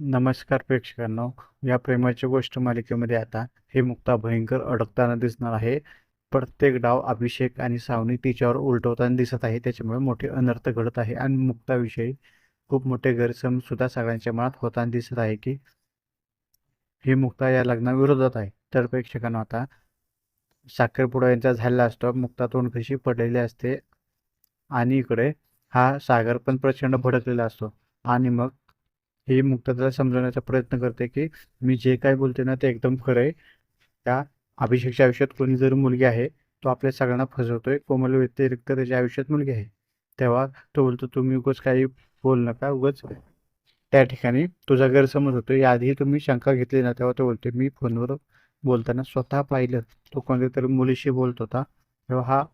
नमस्कार प्रेक्षकांनो या प्रेमाची गोष्ट मालिकेमध्ये आता हे मुक्ता भयंकर अडकताना दिसणार आहे. प्रत्येक डाव अभिषेक आणि सावनी तिच्यावर उलटवताना दिसत आहे. त्याच्यामुळे मोठे अनर्थ घडत आहे आणि मुक्ताविषयी खूप मोठे गैरसमज सुद्धा सगळ्यांच्या मनात होताना दिसत आहे की ही मुक्ता या लग्नाविरोधात आहे. तर प्रेक्षकांनो आता साखरपुडा यांचा झालेला असतो. मुक्ता तोंड कशी पडलेली असते आणि इकडे हा सागर पण प्रचंड भडकलेला असतो. आणि मग हे मुक्ता समजवण्याचा प्रयत्न करते की मी जे काय बोलते ना ते एकदम खरं आहे. त्या अभिषेकच्या आयुष्यात कोणी जर मुलगी आहे तो आपल्या सगळ्यांना फसवतोय कोमल व्यतिरिक्त त्याच्या आयुष्यात मुलगी आहे. तेव्हा तो बोलतो तुम्ही उगाच काही बोल नका उगाच त्या ठिकाणी तुझा गैरसमज होतो याआधी तुम्ही शंका घेतली ना तेव्हा तो बोलते मी फोनवर बोलताना स्वतः पाहिलं. तो कोणत्या तरी मुलीशी बोलत होता. तेव्हा हा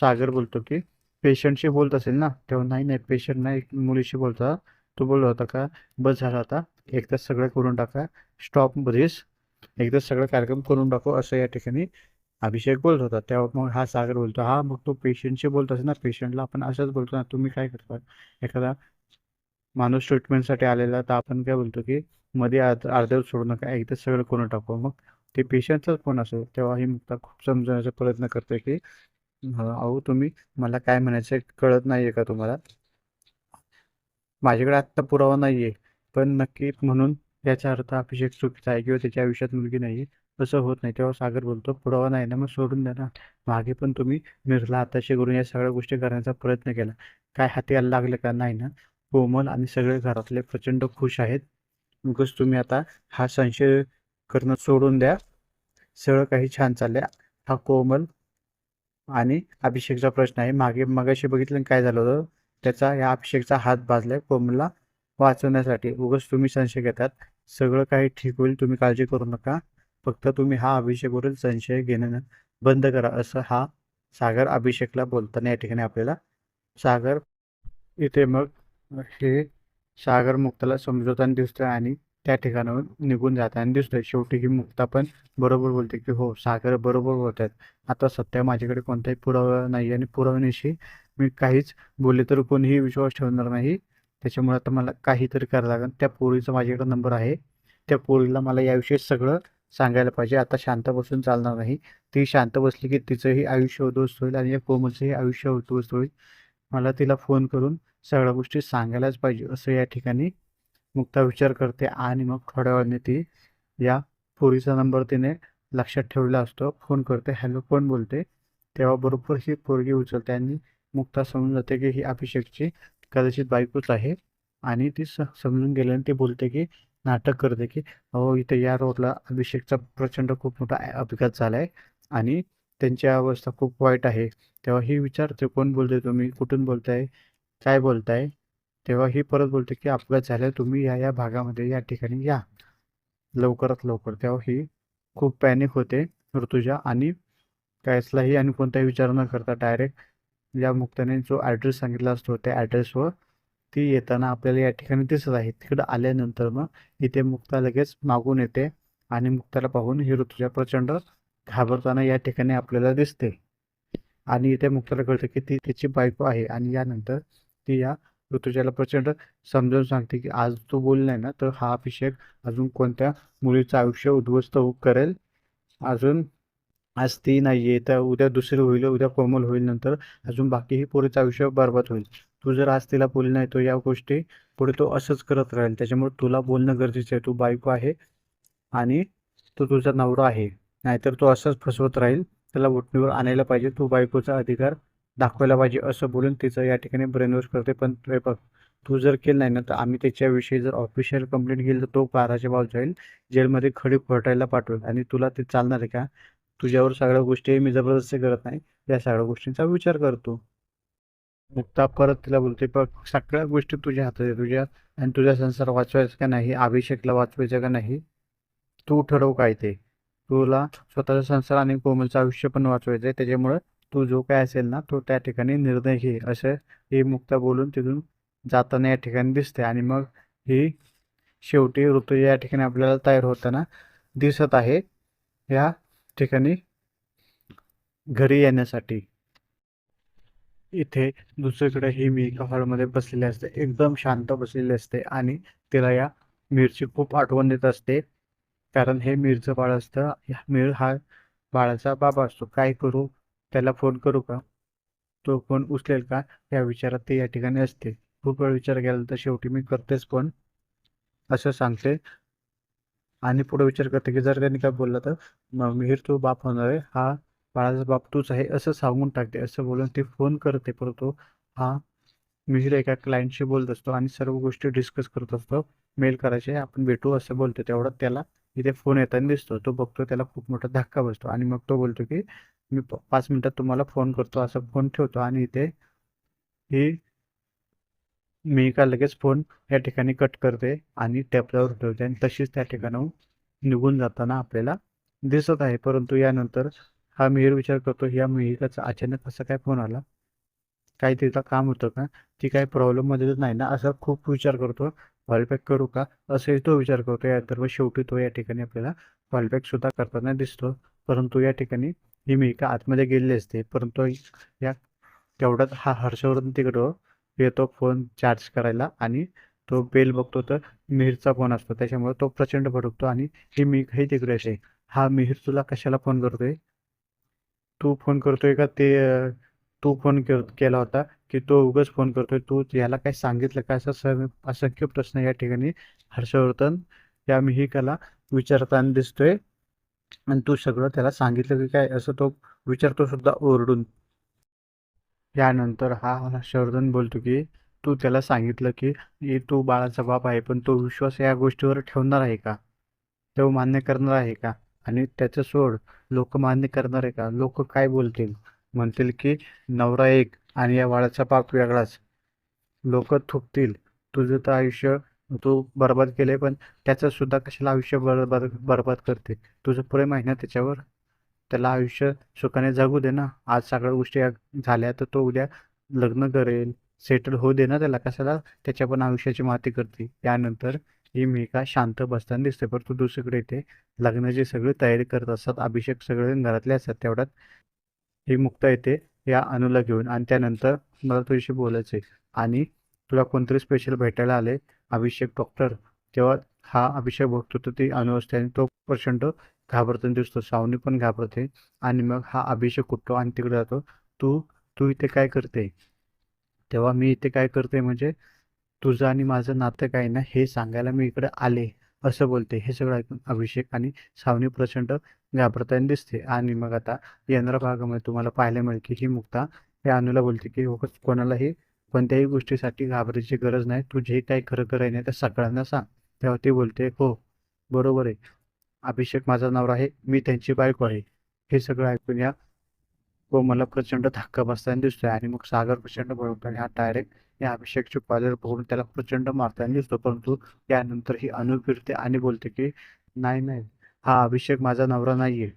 सागर बोलतो की पेशंटशी बोलत असेल ना? तेव्हा नाही नाही पेशंट नाही मुलीशी बोलता तो बोलला होता का? बस झाला आता एकदा सगळं करून टाका. स्टॉप मध्येच एकदा सगळं कार्यक्रम करून टाकू असं या ठिकाणी अभिषेक बोलत होता. तेव्हा मग हा सागर बोलतो हा मग तो पेशंटशी बोलत असेल ना पेशंटला आपण असंच बोलतो ना तुम्ही काय करता? एखादा माणूस ट्रीटमेंटसाठी आलेला तर आपण काय बोलतो की मध्ये अर्ध अर्ध्यावर सोडू नका एकदा सगळं करून टाकू. मग ते पेशंटचाच फोन असेल तेव्हा ही मुक्ता खूप समजवण्याचा प्रयत्न करते की अहो तुम्ही मला काय म्हणायचं कळत नाही आहे का तुम्हाला? माझ्याकडे आत्ता पुरावा नाही आहे पण नक्की म्हणून याचा अर्थ अभिषेक चुकीचा आहे किंवा त्याच्या आयुष्यात मुलगी नाही तसं होत नाही. तेव्हा सागर बोलतो पुरावा नाही ना मग सोडून द्या ना. मागे पण तुम्ही मिरला हाताशी करून या सगळ्या गोष्टी करण्याचा प्रयत्न केला. काय हाती यायला लागलं का? नाही ना. कोमल आणि सगळे घरातले प्रचंड खुश आहेत. उगाच तुम्ही आता हा संशय करणं सोडून द्या. सगळं काही छान चाललंय. हा कोमल आणि अभिषेकचा प्रश्न आहे. मागे मगाशी बघितलं काय झालं होतं? त्याचा या अभिषेकचा हात भाजलाय कोमला वाचवण्यासाठी. उगाच तुम्ही संशय घेतात. सगळं काही ठीक होईल तुम्ही काळजी करू नका. फक्त तुम्ही हा अभिषेकवरील संशय घेणं बंद करा असं हा सागर अभिषेकला बोलताना या ठिकाणी आपल्याला सागर इथे मग हे सागर मुक्ताला समजवताना दिसतोय आणि त्या ठिकाणाहून निघून जाताना दिसतोय. शेवटी ही मुक्ता पण बरोबर बोलते की हो सागर बरोबर बोलत आहेत आता सध्या माझ्याकडे कोणताही पुरावा नाही आणि पुरवण्याशी मी काहीच बोलले तर कोणीही विश्वास ठेवणार नाही. त्याच्यामुळे आता मला काहीतरी करायला लागेल. त्या पोरीचा माझ्याकडे नंबर आहे. त्या पोरीला मला याविषयी सगळं सांगायला पाहिजे. आता शांत बसून चालणार नाही. ती शांत बसली की तिचंही आयुष्य उद्ध्वस्त होईल आणि या कोमलचंही आयुष्य उद्ध्वस्त होईल. मला तिला फोन करून सगळ्या गोष्टी सांगायलाच पाहिजे. असं या ठिकाणी मुक्ता विचार करते आणि मग थोड्या वेळाने ती या पोरीचा नंबर तिने लक्षात ठेवला असतो. फोन करते. हॅलो फोन बोलते? तेव्हा बरोबर ही पोरगी उचलते आणि मुक्ता समजून जाते की ही अभिषेकची कदाचित बायकोच आहे. आणि ती स समजून गेल्याने ती बोलते की नाटक करते की अहो इथे या रोडला अभिषेकचा प्रचंड खूप मोठा अपघात झाला आहे आणि त्यांची अवस्था खूप वाईट आहे. तेव्हा ही विचारते कोण बोलते तुम्ही? कुठून बोलताय? काय बोलताय? तेव्हा ही परत बोलते की अपघात झाला तुम्ही या या भागामध्ये या ठिकाणी या. लवकरात लवकर. तेव्हा ही खूप पॅनिक होते ऋतुजा आणि कसलाही आणि कोणताही विचार न करता डायरेक्ट या मुक्ताने जो ॲड्रेस सांगितला असतो त्या ॲड्रेसवर ती येताना आपल्याला या ठिकाणी दिसत आहे. तिकडं आल्यानंतर मग इथे मुक्ता लगेच मागून येते आणि मुक्ताला पाहून ही ऋतुजा प्रचंड घाबरताना या ठिकाणी आपल्याला दिसते. आणि इथे मुक्ताला कळतं की ती तिची बायको आहे आणि यानंतर ती या ऋतुजाला प्रचंड समजावून सांगते की आज तो बोललाय ना तर हा अभिषेक अजून कोणत्या मुलीचं आयुष्य उद्ध्वस्त करेल? अजून आज ती नाही आहे तर उद्या दुसरी होईल उद्या कोमल होईल नंतर अजून बाकीही पोरीचं आयुष्य बरबाद होईल. तू जर आज तिला बोलली नाही तो या गोष्टी पुढे तो असंच करत राहील. त्याच्यामुळे तुला बोलणं गरजेचं आहे. तू बायको आहे आणि तो तुझा नवरा आहे. नाहीतर तो असंच फसवत राहील. त्याला उठणीवर आणायला पाहिजे. तू बायकोचा अधिकार दाखवायला पाहिजे असं बोलून तिचं या ठिकाणी ब्रेनवॉश करते. पण हे बघ तू जर केलं नाही ना तर आम्ही त्याच्याविषयी जर ऑफिशियल कंप्लेंट केली तर तो बाराच्या बाजू जाईल. जेलमध्ये खडी खोटायला पाठवेल. आणि तुला ते चालणार आहे का? तुझ्यावर सगळ्या गोष्टी मी जबरदस्ती करत नाही. या सगळ्या गोष्टींचा विचार करतो. मुक्ता परत तिला बोलते पण सगळ्या गोष्टी तुझ्या हातात आहे तुझ्या आणि तुझा संसार वाचवायचा का नाही अभिषेकला वाचवायचा का नाही तू ठरव काय ते. तुला स्वतःचा संसार आणि कोमलचं आयुष्य पण वाचवायचं आहे. त्याच्यामुळं तू जो काय असेल ना तो त्या ठिकाणी निर्णय घे. असं ही मुक्ता बोलून तिथून जाताना या ठिकाणी दिसते आणि मग ही शेवटी ऋतुजा या ठिकाणी आपल्याला तयार होताना दिसत आहे. या ठिकाणी घरी येण्यासाठी. इथे दुसरीकडे ही मी एका हॉलमध्ये बसलेली असते. एकदम शांत बसलेली असते आणि तिला या मिरची खूप आठवण येत असते. कारण हे मिरचं बाळ असतं. मीर हा बाळाचा बाबा असतो. काय करू? त्याला फोन करू का? तो फोन उचलेल का? या विचारात ते या ठिकाणी असते. खूप वेळ विचार केला तर शेवटी मी करतेच पण असं सांगते. आणि पुढे विचार करते की जर त्यांनी काय बोललं तर मग मिहीर तो बाप होणार आहे. हा बाळाचा बाप तूच आहे असं सांगून टाकते. असं बोलून ती फोन करते परंतु हा मिहीर एका क्लायंटशी बोलत असतो आणि सर्व गोष्टी डिस्कस करत असतो. मेल करायचे आपण भेटू असं बोलतो. तेवढा त्याला इथे फोन येताना दिसतो. तो बघतो त्याला खूप मोठा धक्का बसतो. आणि मग तो बोलतो की मी प- पाच मिनिटात तुम्हाला फोन करतो. असं फोन ठेवतो आणि इथे ही मी का लगेच फोन या ठिकाणी कट करते आणि टॅपवर ठेवते आणि तशीच त्या ठिकाणाहून निघून जाताना आपल्याला दिसत आहे. परंतु यानंतर हा मिहीर विचार करतो या मिहिराचा अचानक असा काय फोन आला? काय तिचा काम होतं का? ती काय प्रॉब्लेममध्ये नाही ना? असा खूप विचार करतो. कॉलबॅक करू का? असंही तो विचार करतो. या तर शेवटी तो या ठिकाणी आपल्याला कॉलबॅक सुद्धा करताना दिसतो. परंतु या ठिकाणी ही मिहिका आतमध्ये गेलेली असते? परंतु या तेवढ्यात हा हर्षवर्धन तिकडं येतो फोन चार्ज करायला आणि तो बेल बघतो तर मिहीरचा फोन असतो. त्याच्यामुळे तो प्रचंड भडकतो आणि ही मी हे तिकडे असे. हा मिहीर तुला कशाला फोन करतोय? तू फोन करतोय का? ते तू फोन केला होता की तो उगाच फोन करतोय. तू याला काय सांगितलं का? असं असंख्य प्रश्न या ठिकाणी हर्षवर्धन या मिहिकाला विचारताना दिसतोय. आणि तू सगळं त्याला सांगितलं की काय? असं तो विचारतो सुद्धा ओरडून. यानंतर हा हर्षवर्धन बोलतो की तू त्याला सांगितलं की तू बाळाचा बाप आहे पण तो विश्वास या गोष्टीवर ठेवणार आहे का? तो मान्य करणार आहे का? आणि त्याचं सोड लोक मान्य करणार आहे का? लोक काय बोलतील? म्हणतील की नवरा एक आणि या बाळाचा बाप वेगळाच. लोक थुकतील. तुझं तर आयुष्य तू बरबाद केलंय पण त्याचं सुद्धा कशाला आयुष्य बरबाद बरबाद करते? तुझं प्रेम आहे ना त्याच्यावर? त्याला आयुष्य सुखाने जगू दे ना. आज सगळ्या गोष्टी या- झाल्या तर तो उद्या लग्न करेल सेटल होऊ दे ना त्याला. कशाला? त्याच्या पण आयुष्याची माती करते. त्यानंतर ही मेघा शांत बसताना दिसते. परंतु दुसरीकडे इथे लग्नाची सगळी तयारी करत असतात. अभिषेक सगळे घरातले असतात. तेवढ्यात ही मुक्ता येते. या अनुला घेऊन. आणि त्यानंतर मला तुझ्याशी बोलायचं आहे आणि तुला कोणतरी स्पेशल भेटायला आले अभिषेक डॉक्टर तेव्हा हा अभिषेक बघतो. तर ती अनु असते आणि तो प्रचंड घाबरताना दिसतो. सावनी पण घाबरते. आणि मग हा अभिषेक उठतो आणि तिकडे जातो. तू तू इथे काय करते? तेव्हा मी इथे काय करते म्हणजे तुझं आणि माझं नातं काय ना हे सांगायला मी इकडे आले. असं बोलते. हे सगळं ऐकून अभिषेक आणि सावनी प्रचंड घाबरताना दिसते. आणि मग आता येणाऱ्या भागामध्ये तुम्हाला पाहायला मिळेल की ही मुक्ता हे अनुला बोलते की हो कोणालाही कोणत्याही गोष्टीसाठी घाबरायची गरज नाही. तू जे काही खरं करायचं नाही ते सगळ्यांना सांग. तेव्हा ती बोलते हो बरोबर आहे. अभिषेक माझा नवरा आहे. मी त्यांची बायको आहे. हे सगळं ऐकून या. मला प्रचंड धक्का बसताना दिसतोय आणि मग सागर प्रचंड भडकतो हा डायरेक्ट या अभिषेकच्या कॉलर बघून त्याला प्रचंड मारताना दिसतो. परंतु यानंतर ही अनु फिरते आणि बोलते की नाही नाही हा अभिषेक माझा नवरा नाहीये.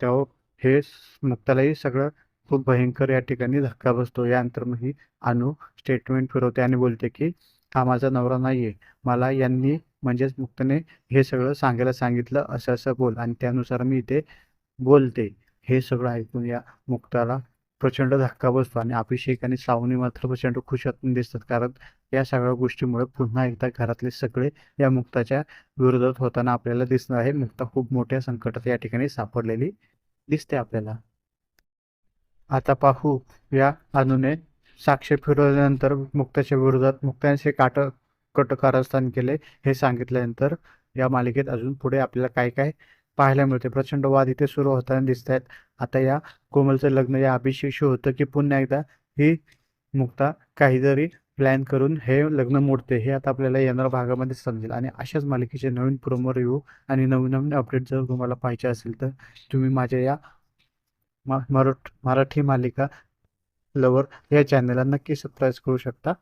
तेव्हा हे मुक्तालाही सगळं खूप भयंकर या ठिकाणी धक्का बसतो. यानंतर मग ही अनु स्टेटमेंट फिरवते आणि बोलते की हा माझा नवरा नाहीये. मला यांनी म्हणजेच मुक्ताने हे सगळं सांगायला सांगितलं असं असं बोल आणि त्यानुसार मी इथे बोलते. हे सगळं ऐकून या मुक्ताला प्रचंड धक्का बसतो आणि अभिषेक आणि सावनी मात्र प्रचंड खुश दिसतात. कारण या सगळ्या गोष्टीमुळे पुन्हा एकदा घरातले सगळे या मुक्ताच्या विरोधात होताना आपल्याला दिसणार आहे. मुक्ता खूप मोठ्या संकटात या ठिकाणी सापडलेली दिसते आपल्याला. आता पाहू या अनुने साक्ष फिरवल्यानंतर मुक्ताच्या विरोधात मुक्तांचे काट कट कारस्थान केले हे सांगितल्यानंतर या मालिकेत अजून पुढे आपल्याला काय काय पाहायला मिळते प्रचंड वाद इथे सुरू होताना दिसत आहेत आता या कोमलचं लग्न या अभिषेकशी होतं की पुन्हा एकदा ही मुक्ता काहीतरी प्लॅन करून हे लग्न मोडते हे आता आपल्याला येणाऱ्या भागामध्ये समजेल. आणि अशाच मालिकेचे नवीन प्रोमो रिव्ह्यू आणि नवीन नवीन अपडेट जर तुम्हाला पाहिजे असेल तर तुम्ही माझ्या या मराठ मराठी मालिका लवर या चॅनलला नक्की सबस्क्राईब करू शकता.